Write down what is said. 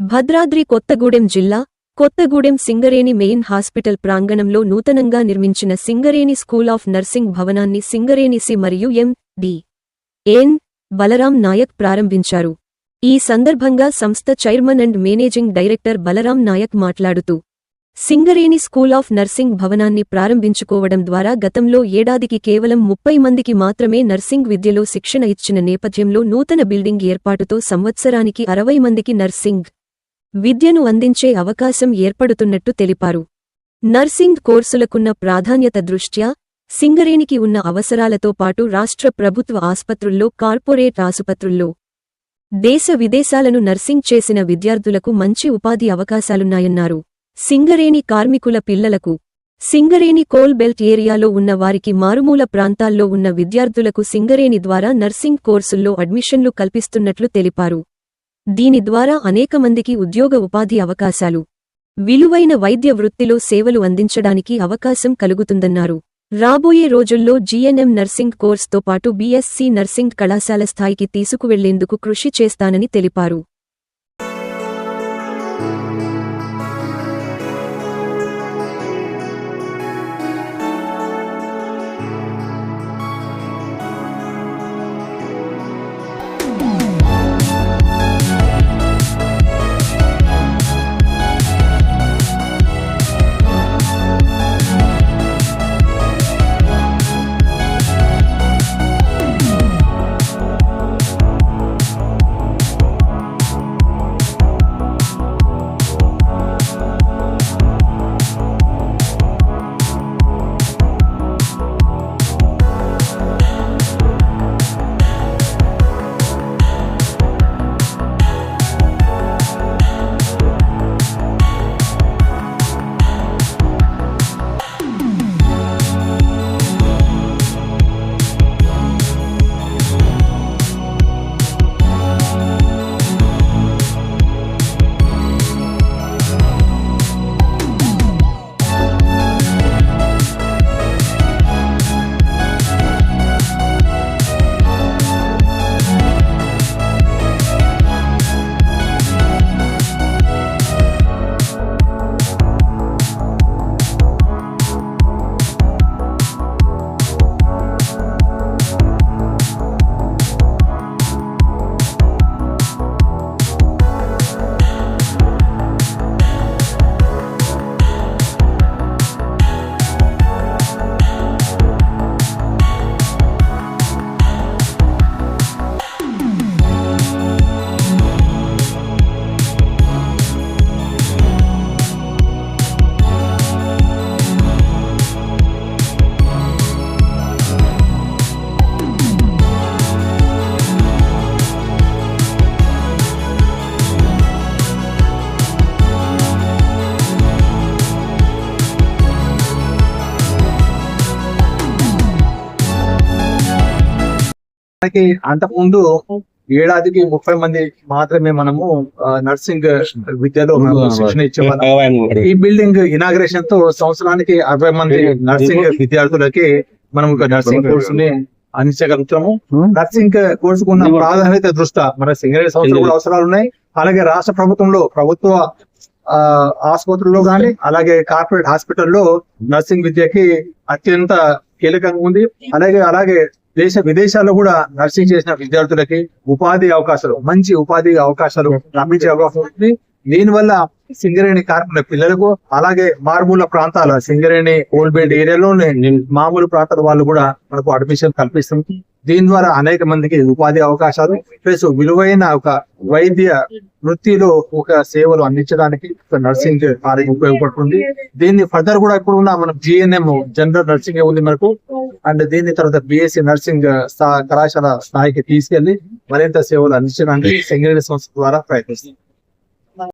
భద్రాద్రి కొత్తగూడెం జిల్లా Kothagudem Singareni main hospital ప్రాంగణంలో నూతనంగా నిర్మించిన సింగరేణి స్కూల్ ఆఫ్ నర్సింగ్ భవనాన్ని సింగరేణి సి మరియు M. D. N. Balaram Naik ప్రారంభించారు. ఈ సందర్భంగా సంస్థ chairman and managing director Balaram Naik మాట్లాడుతూ సింగరేణి స్కూల్ ఆఫ్ నర్సింగ్ భవనాన్ని ప్రారంభించుకోవడం ద్వారా గతంలో ఏడాదికి కేవలం ముప్పై మందికి మాత్రమే నర్సింగ్ విద్యలో శిక్షణ ఇచ్చిన నేపథ్యంలో నూతన బిల్డింగ్ ఏర్పాటుతో సంవత్సరానికి అరవై మందికి నర్సింగ్ విద్యను అందించే అవకాశం ఏర్పడుతున్నట్టు తెలిపారు. నర్సింగ్ కోర్సులకున్న ప్రాధాన్యత దృష్ట్యా సింగరేణికి ఉన్న అవసరాలతో పాటు రాష్ట్ర ప్రభుత్వ ఆసుపత్రుల్లో కార్పొరేట్ ఆసుపత్రుల్లో దేశ విదేశాలను నర్సింగ్ చేసిన విద్యార్థులకు మంచి ఉపాధి అవకాశాలున్నాయన్నారు. సింగరేణి కార్మికుల పిల్లలకు సింగరేణి కోల్ బెల్ట్ ఏరియాలో ఉన్న వారికి మారుమూల ప్రాంతాల్లో ఉన్న విద్యార్థులకు సింగరేణి ద్వారా నర్సింగ్ కోర్సుల్లో అడ్మిషన్లు కల్పిస్తున్నట్లు తెలిపారు. దీని ద్వారా అనేక మందికి ఉద్యోగ ఉపాధి అవకాశాలు. విలువైన వైద్య వృత్తిలో సేవలు అందించడానికి అవకాశం కలుగుతుందన్నారు. రాబోయే రోజుల్లో జీఎన్ఎం నర్సింగ్ కోర్స్తో పాటు బీఎస్సీ నర్సింగ్ కళాశాల స్థాయికి తీసుకువెళ్ళేందుకు కృషి చేస్తానని తెలిపారు. మనకి అంతకుముందు ఏడాదికి ముప్పై మంది మాత్రమే మనము నర్సింగ్ విద్యలో శిక్షణ ఇచ్చేవాళ్ళం. ఈ బిల్డింగ్ ఇనాగ్రేషన్తో సంవత్సరానికి అరవై మంది నర్సింగ్ విద్యార్థులకి మనం ఒక నర్సింగ్ కోర్సు ని అందించగలుగుతాము. నర్సింగ్ కోర్సుకు ఉన్న ప్రాధాన్యత దృష్ట్యా? మన సింగరేణి కూడా అవసరాలు ఉన్నాయి. అలాగే రాష్ట్ర ప్రభుత్వంలో ప్రభుత్వ ఆ, ఆసుపత్రుల్లో గాని అలాగే కార్పొరేట్ హాస్పిటల్లో నర్సింగ్ విద్యకి అత్యంత కీలకంగా ఉంది. అలాగే అలాగే దేశ విదేశాల్లో కూడా నర్సింగ్ చేసిన విద్యార్థులకి ఉపాధి అవకాశాలు మంచి ఉపాధి అవకాశాలు లభించే అవకాశం ఉంది. దీనివల్ల సింగరేణి కార్మికుల పిల్లలకు అలాగే మారుమూల ప్రాంతాల సింగరేణి ఓల్డ్ బెడ్ ఏరియాలోనే మామూలు ప్రాంతాల వాళ్ళు కూడా మనకు అడ్మిషన్ కల్పిస్తుంది. దీని ద్వారా అనేక మందికి ఉపాధి అవకాశాలు ప్లస్ విలువైన ఒక వైద్య వృత్తిలో ఒక సేవలు అందించడానికి ఒక నర్సింగ్ కాలేజ్ ఉపయోగపడుతుంది. దీన్ని ఫర్దర్ కూడా ఇప్పుడు ఉన్న మనం జిఎన్ఎం జనరల్ నర్సింగ్ ఉంది మనకు. అండ్ దీని తర్వాత బిఎస్సి నర్సింగ్ కళాశాల స్థాయికి తీసుకెళ్ళి మరింత సేవలు అందించడానికి సింగరేణి సంస్థ ద్వారా ప్రయత్నిస్తుంది.